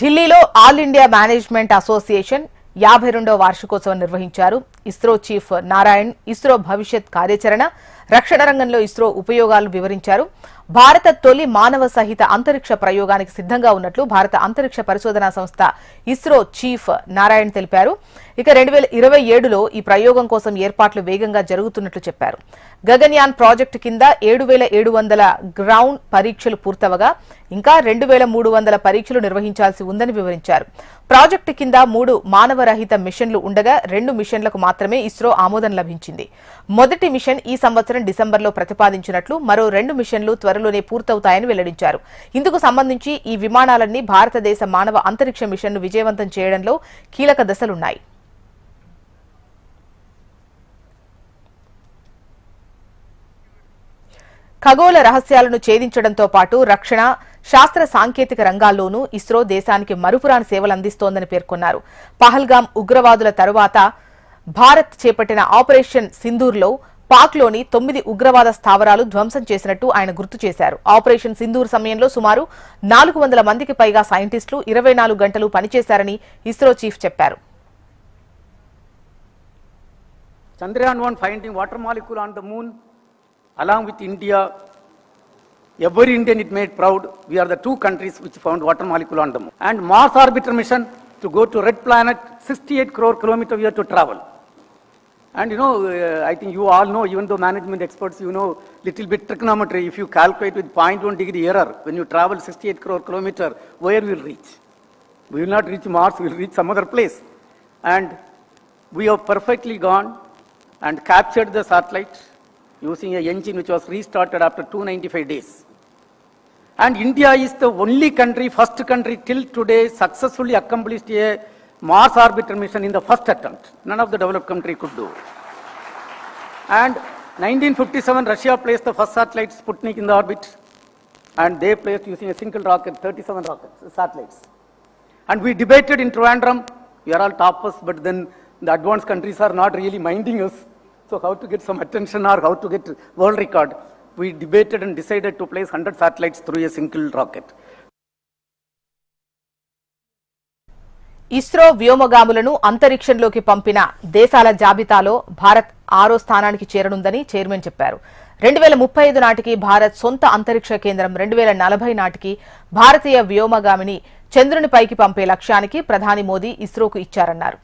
ఢిల్లీలో all India management association యాభై రెండో వార్షికోత్సవం నిర్వహించారు. ఇస్రో చీఫ్ నారాయణ్ ఇస్రో భవిష్యత్ కార్యాచరణ రక్షణ రంగంలో ఇస్రో ఉపయోగాలు వివరించారు. భారత తొలి మానవ సహిత అంతరిక్ష ప్రయోగానికి సిద్ధంగా ఉన్నట్లు భారత అంతరిక్ష పరిశోధనా సంస్థ ఇస్రో చీఫ్ నారాయణ్ తెలిపారు. ఇక రెండు వేల ఇరవై ఏడులో ఈ ప్రయోగం కోసం ఏర్పాట్లు వేగంగా జరుగుతున్నట్లు చెప్పారు. గగన్యాన్ ప్రాజెక్టు కింద ఏడు వేల ఏడు వందల గ్రౌండ్ పరీక్షలు పూర్తవగా ఇంకా రెండు వేల మూడు వందల పరీక్షలు నిర్వహించాల్సి ఉందని వివరించారు. ప్రాజెక్టు కింద మూడు మానవరహిత మిషన్లు ఉండగా రెండు మిషన్లకు మాత్రమే ఇస్రో ఆమోదం లభించింది. మొదటి మిషన్ ఈ సంవత్సరం డిసెంబర్లో ప్రతిపాదించినట్లు మరో రెండు మిషన్లు త్వరలోనే పూర్తవుతాయని వెల్లడించారు. ఇందుకు సంబంధించి ఈ విమానాలన్నీ భారతదేశ మానవ అంతరిక్ష మిషన్ను విజయవంతం చేయడంలో కీలక దశలున్నాయి. ఖగోళ రహస్యాలను ఛేదించడంతో పాటు రక్షణ శాస్త్ర సాంకేతిక రంగాల్లోనూ ఇస్రో దేశానికి మరుపురాని సేవలు అందిస్తోందని పేర్కొన్నారు. పహల్గాం ఉగ్రవాదుల తరువాత భారత్ చేపట్టిన ఆపరేషన్ సింధూర్లో పాక్లోని తొమ్మిది ఉగ్రవాద స్థావరాలు ధ్వంసం చేసినట్టు ఆయన గుర్తు చేశారు. ఆపరేషన్ సింధూర్ సమయంలో సుమారు నాలుగు వందల మందికి పైగా సైంటిస్టులు ఇరవై నాలుగు గంటలు పనిచేశారని ఇస్రో చీఫ్ చెప్పారు. Chandrayaan one finding water molecule on the moon along with India. Every Indian it made proud. We are the two countries which found water molecule on the and Mars orbiter mission to go to red planet, 68 crore kilometer we have to travel. And you know, uh, I think you all know, even though management experts, you know, little bit trigonometry, if you calculate with 0.1 degree error, when you travel 68 crore kilometer, where will reach? We will not reach Mars, we will reach some other place. And we have perfectly gone and captured the satellite using a engine which was restarted after 295 days. And India is the only country, first country till today successfully accomplished a Mars orbiter mission in the first attempt. None of the developed country could do. And 1957, Russia placed the first satellite Sputnik in the orbit, and they placed using a single rocket 37 rockets, satellites. And we debated in Trivandrum, we are all toppers, but then the advanced countries are not really minding us. So how to get some attention or how to get world record? We debated and decided to place 100 satellites through a single rocket. ISRO వ్యోమగాములను అంతరిక్షంలోకి పంపిన దేశాల జాబితాలో భారత్ ఆరో స్థానానికి చేరనుందని chairman చెప్పారు రెండు వేల ముప్పై ఐదు నాటికి భారత్ సొంత అంతరిక్ష కేంద్రం రెండు వేల నలభై నాటికి భారతీయ వ్యోమగామిని చంద్రునిపైకి పంపే లక్ష్యానికి ప్రధాని మోదీ ఇస్రోకు ఇచ్చారన్నారు